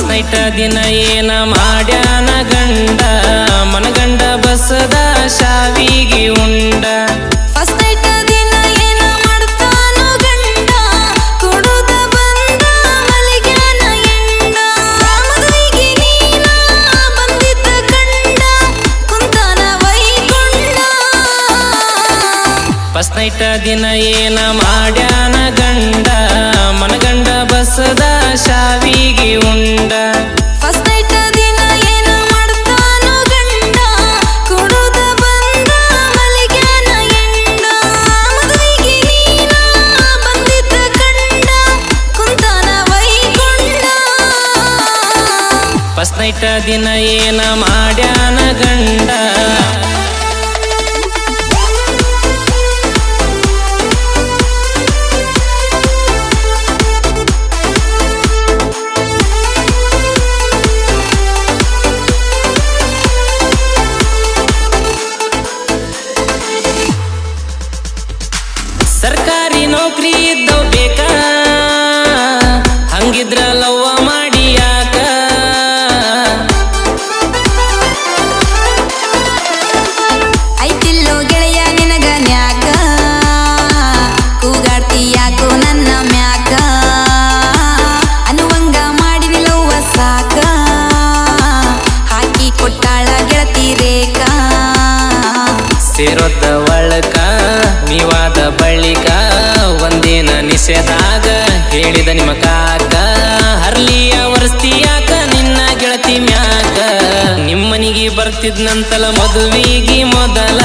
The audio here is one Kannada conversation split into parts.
ನೈಟ ದಿನ ಏನ ಮಾಡ್ಯಾನ ಗಂಡ? ಮನಗಂಡ ಬಸದ ಶಾವಿಗೆ ಉಂಡ. ಸ್ನೈಟ ಫಸ್ಟ್ ನೈಟ ದಿನ ಏನ ಮಾಡ್ಯಾನ ಗಂಡ? ಮನಗಂಡ ಬಸದ ಶಾವಿಗೆ ಉಂಡ. ಫಸ್ಟ್ ನೈಟ್ ದಿನ ಏನ ಮಾಡ್ತಾನೋ ಗಂಡ. ಕೊಡುದ ಬಂದ ಮಲಿಗ್ಯಾನ ಎಂಡ ಮದುವೆಗೆ ನೀನ ಬಂದಿದ್ದ ಗಂಡ. ಕುಂತಾನ ವೈಕೊಂಡ ಫಸ್ಟ್ ನೈಟ ದಿನ ಏನ ಮಾಡ್ಯಾನ ಗಂಡ. ನೌಕರಿ ಇದ್ದವ್ ಬೇಕಾ? ಹಂಗಿದ್ರ ಲವ್ವ ಮಾಡಿ ಯಾಕ? ಐತಿಲ್ಲೋ ಗೆಳೆಯ ನಿನಗ ನ್ಯಾಕ? ಕೂಗಾಡ್ತಿ ಯಾಕೋ ನನ್ನ ಮ್ಯಾಕ? ಅನುವಂಗ ಮಾಡಿವಿಲವ್ವ ಸಾಕ? ಹಾಕಿ ಕೊಟ್ಟಾಳ ಗೆಳತಿ ರೇಖಾ? ಸೇರೊದ್ದ ಒಳಕ ನೀವಾದ ಬಳಿಕ ಒಂದಿನ ನಿಷೇಧಾಗ ಹೇಳಿದ ನಿಮ್ಮ ಕಾಕ. ಹರ್ಲಿಯ ವರ್ಸ್ತಿಯಾಕ ನಿನ್ನ ಗೆಳತಿ ಮ್ಯಾಕ. ನಿಮ್ಮನಿಗೆ ಬರ್ತಿದ್ನಂತಲ ಮದುವಿಗೆ ಮೊದಲ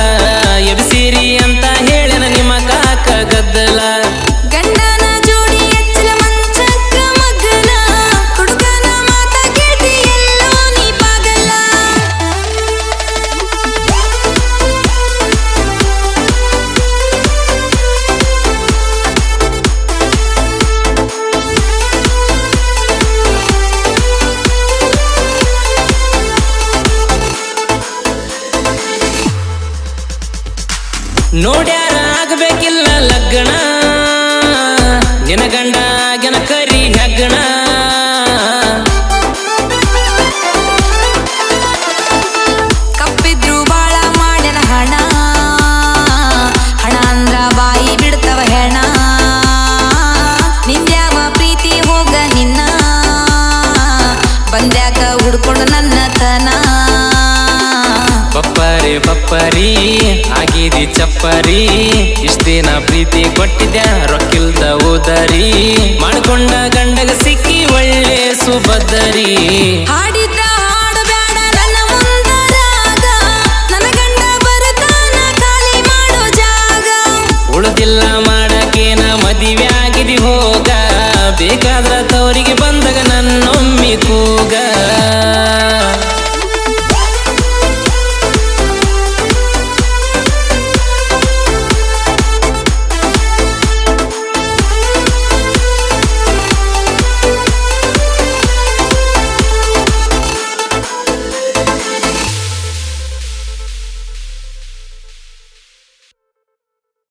ನೋಡ್ಯಾರ ಆಗ್ಬೇಕಿಲ್ಲ ಲಗ್ನ. ನಿನ ಗಂಡ ಗೆನ ಕರಿ ಹೆಗ್ಗಣ. ಕಪ್ಪಿದ್ರು ಬಾಳ ಮಾಡ್ಯನ ಹಣ. ಹಣ ಅಂದ್ರ ಬಾಯಿ ಬಿಡ್ತವ ಹೆಣ. ನಿಂದ್ಯಾವ ಪ್ರೀತಿ ಹೋಗ ನಿನ್ನ. ಬಂದ್ಯಾಕ ಹುಡ್ಕೊಂಡು ನನ್ನ ತನ. ಬಪ್ಪರಿ ಬಪ್ಪರಿ ಆಗಿದಿ ಚಪ್ಪರಿ. ಇಷ್ಟ ದಿನ ಪ್ರೀತಿ ಕೊಟ್ಟಿದ್ಯ, ರೊಕ್ಕಿಲ್ದ ಉದರಿ. ಮಾಡ್ಕೊಂಡ ಗಂಡಗ ಸಿಕ್ಕಿ ಒಳ್ಳೆ ಸುಭದ್ರಿ.